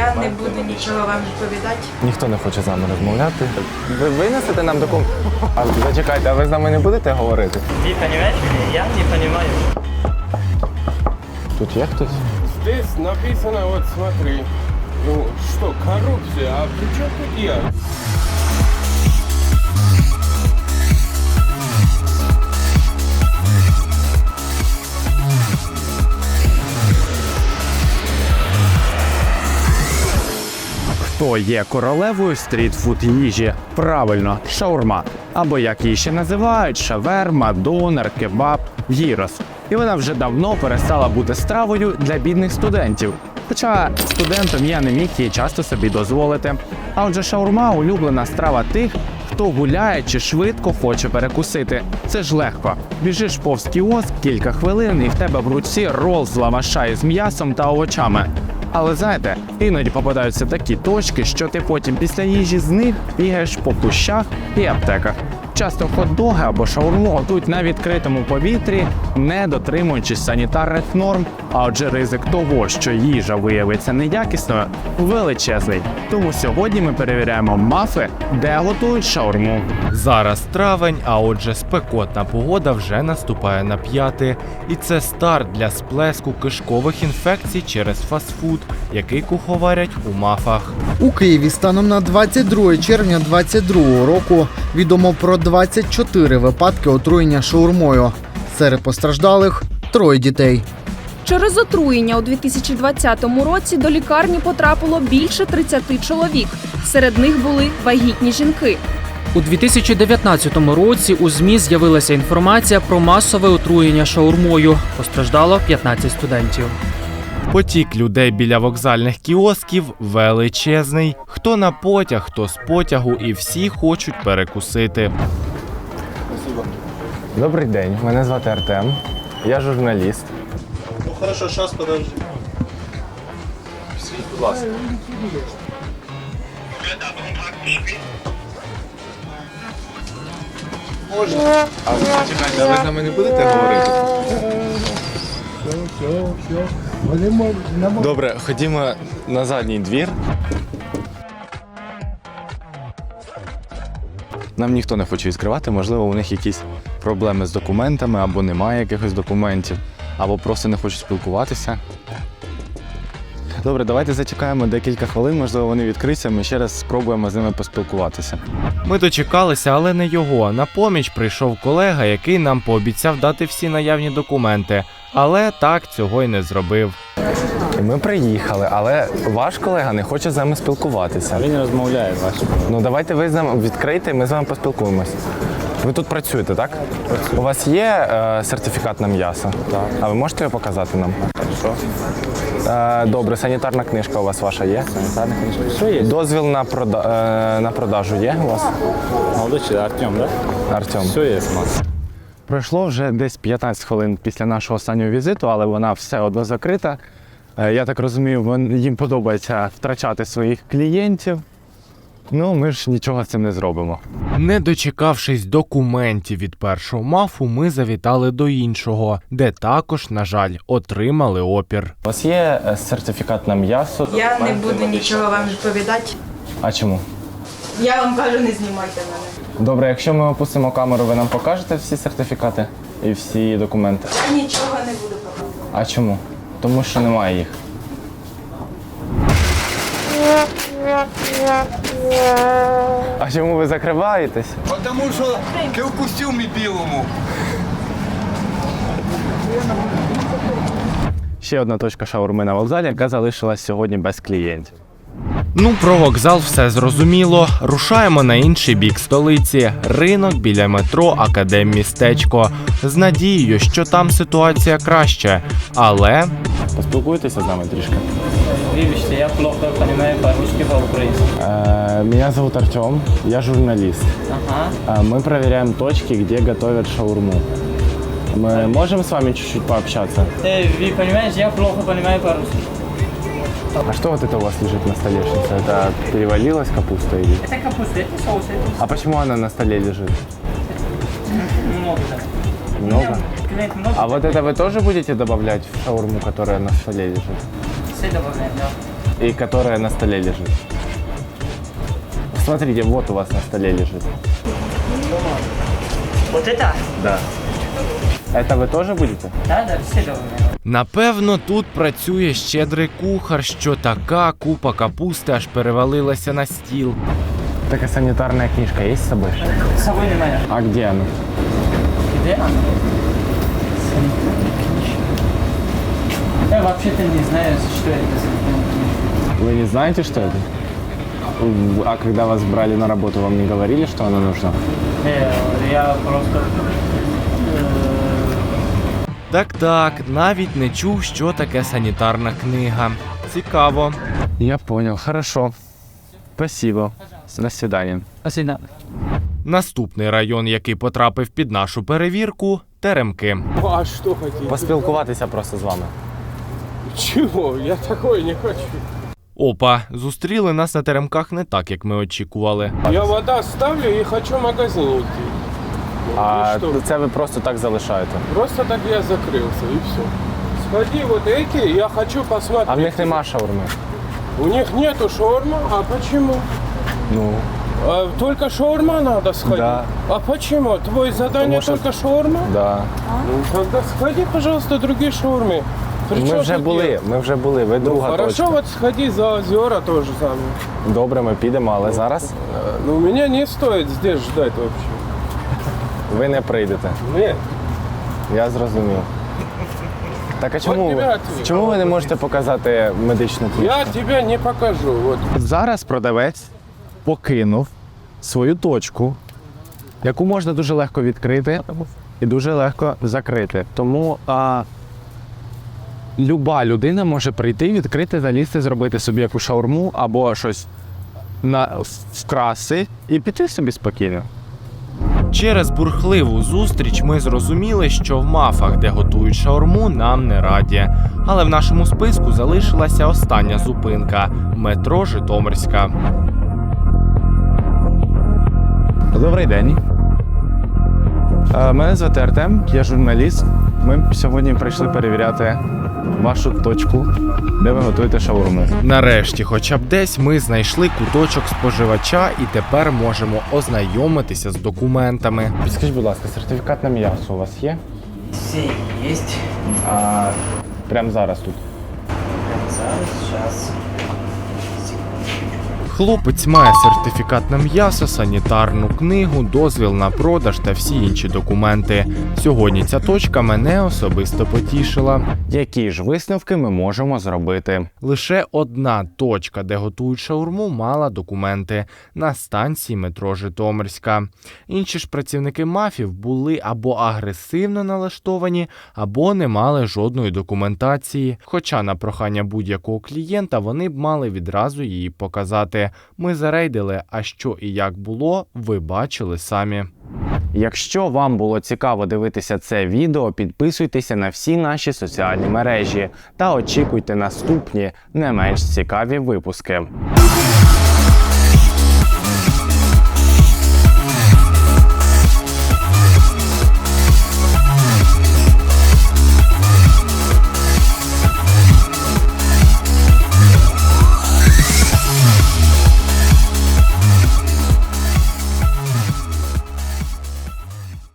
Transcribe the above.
Я не буду нічого вам відповідати. Ніхто не хоче з нами розмовляти. Ви винесете нам документ? А зачекайте, а ви з нами не будете говорити? Ты понимаешь меня? Я не розумію. Тут є хтось? Здесь написано, вот смотри. Ну что, коррупция, а при чем тут я? Хто є королевою стрітфуд їжі? Правильно, шаурма. Або як її ще називають, шаверма, донер, кебаб, гірос. І вона вже давно перестала бути стравою для бідних студентів. Хоча студентом я не міг її часто собі дозволити. А отже, шаурма улюблена страва тих, хто гуляє чи швидко хоче перекусити. Це ж легко. Біжиш повз кіоск кілька хвилин, і в тебе в руці рол з лаваша із м'ясом та овочами. Але знаєте, іноді попадаються такі точки, що ти потім після їжі з них бігаєш по кущах і аптеках. Часто хот-доги або шаурму готують на відкритому повітрі, не дотримуючись санітарних норм. А отже, ризик того, що їжа виявиться неякісною, величезний. Тому сьогодні ми перевіряємо мафи, де готують шаурму. Зараз травень, а отже, спекотна погода вже наступає на п'яти. І це старт для сплеску кишкових інфекцій через фастфуд, який куховарять у мафах. У Києві станом на 22 червня 2022 року відомо про 24 випадки отруєння шаурмою. Серед постраждалих троє дітей. Через отруєння у 2020 році до лікарні потрапило більше 30 чоловік. Серед них були вагітні жінки. У 2019 році у ЗМІ з'явилася інформація про масове отруєння шаурмою. Постраждало 15 студентів. Потік людей біля вокзальних кіосків величезний. Хто на потяг, хто з потягу, і всі хочуть перекусити. Добрий день, мене звати Артем. Я журналіст. Ну хорошо, сейчас подожди. Світ, будь ласка. Можна. А ви з нами не будете говорити? Добре, ходімо на задній двір. Нам ніхто не хоче відкривати, можливо, у них якісь проблеми з документами, або немає якихось документів, або просто не хочуть спілкуватися. Добре, давайте зачекаємо декілька хвилин, можливо, вони відкриються, ми ще раз спробуємо з ними поспілкуватися. Ми дочекалися, але не його. На поміч прийшов колега, який нам пообіцяв дати всі наявні документи, але так цього й не зробив. Ми приїхали, але ваш колега не хоче з нами спілкуватися. Він розмовляє ваш. Ну давайте ви з нами відкрийте, ми з вами поспілкуємось. Ви тут працюєте, так? У вас є е, сертифікат на м'ясо? Так. А ви можете його показати нам? Що? Е, добре, санітарна книжка у вас ваша є? Санітарна книжка. Що є? Дозвіл на, прода- е, на продажу є у вас? Человек, Артем, да? Артем. Все є у нас. Пройшло вже десь 15 хвилин після нашого останнього візиту, але вона все одно закрита. Е, Я так розумію, їм подобається втрачати своїх клієнтів. Ну, ми ж нічого з цим не зробимо. Не дочекавшись документів від першого мафу, ми завітали до іншого, де також, на жаль, отримали опір. У вас є е, сертифікат на м'ясо? Я не буду нічого вам відповідати. А чому? Я вам кажу, не знімайте мене. Добре, якщо ми опустимо камеру, ви нам покажете всі сертифікати і всі документи. Я нічого не буду показувати. А чому? Тому що немає їх. А чому ви закриваєтесь? Потому що ти в костюмі білому. Ще одна точка шаурми на вокзалі, яка залишилась сьогодні без клієнтів. Ну, про вокзал все зрозуміло. Рушаємо на інший бік столиці. Ринок біля метро Академмістечко. З надією, що там ситуація краще. Але Поспілкуйтеся з нами трішки. Вибачте, я плохо понимаю по-русски, по-украински. Меня зовут Артем, я журналист. Ага. Мы проверяем точки, где готовят шаурму. Мы можем с вами чуть-чуть пообщаться? Вы понимаете, я плохо понимаю по-русски. А что вот это у вас лежит на столешнице? Это перевалилась капуста или? Это капуста, это соус, это А почему она на столе лежит? много. Много, А вот это вы тоже будете добавлять в шаурму, которая на столе лежит? Все добавляем, да. и которая на столе лежит. Смотрите, вот у вас на столе лежит. Вот это? Да. Это вы тоже будете? Да, да, все довольны. Напевно, тут працює щедрий кухар, що така купа капусти аж перевалилася на стіл. Такая санитарная книжка есть с собой? С собой не моя. А где она? Где Я вообще-то не знаю, что это за книжка. Вы не знаете, что это? А когда вас брали на работу, вам не говорили, что она нужна? Э, Я просто... э, Так так, навіть не чув, що таке санітарна книга. Цікаво. Я понял, хорошо. Спасибо. До свидания. Наступний район, який потрапив під нашу перевірку теремки. А что хотите? Поспілкуватися просто з вами. Чего? Я такое не хочу. Опа, зустріли нас на теремках не так, як ми очікували. Я вода ставлю и хочу в магазин идти. А И что? це ви просто так залишаєте. Просто так я закрылся и все. Сходи вот эти, я хочу посмотреть. А в них нема шаурми. У них нету шаурма, а почему? Ну, А, только шаурма надо сходить? Да. А почему? Твое задание Потому что- только шаурма? да. Ну тогда сходи, пожалуйста, другие шаурмы. При Ми вже були, ми вже були. Ви Ну, друга хорошо, точка. вот сходи за озера тоже самое. Добре, ми підемо, але зараз Э, Ну, меня не стоит здесь ждать вообще. ви не прийдете. Нет. Я зрозумів. Так а чому, ви, чому ви не можете показати медичну книжку? Я тебя не покажу. Вот. Зараз продавець покинув свою точку, яку можна дуже легко відкрити і дуже легко закрити. Тому а, люба людина може прийти, відкрити, залізти, зробити собі якусь шаурму або щось на вкраси і піти собі спокійно. Через бурхливу зустріч ми зрозуміли, що в мафах, де готують шаурму, нам не раді. Але в нашому списку залишилася остання зупинка метро Житомирська. Добрий день. Е, Мене звати Артем, я журналіст. Ми сьогодні прийшли перевіряти вашу точку, де ви готуєте шаурми. Нарешті, хоча б десь ми знайшли куточок споживача і тепер можемо ознайомитися з документами. Підскажіть, будь ласка, сертифікат на м'ясо у вас є? Все є. А, прямо зараз тут. Прямо Зараз, сейчас. Хлопець має сертифікат на м'ясо, санітарну книгу, дозвіл на продаж та всі інші документи. Сьогодні ця точка мене особисто потішила. Які ж висновки ми можемо зробити? Лише одна точка, де готують шаурму, мала документи на станції метро Житомирська. Інші ж працівники мафів були або агресивно налаштовані, або не мали жодної документації. Хоча на прохання будь-якого клієнта вони б мали відразу її показати. Ми зарейдили, а що і як було, ви бачили самі. Якщо вам було цікаво дивитися це відео, підписуйтеся на всі наші соціальні мережі та очікуйте наступні не менш цікаві випуски.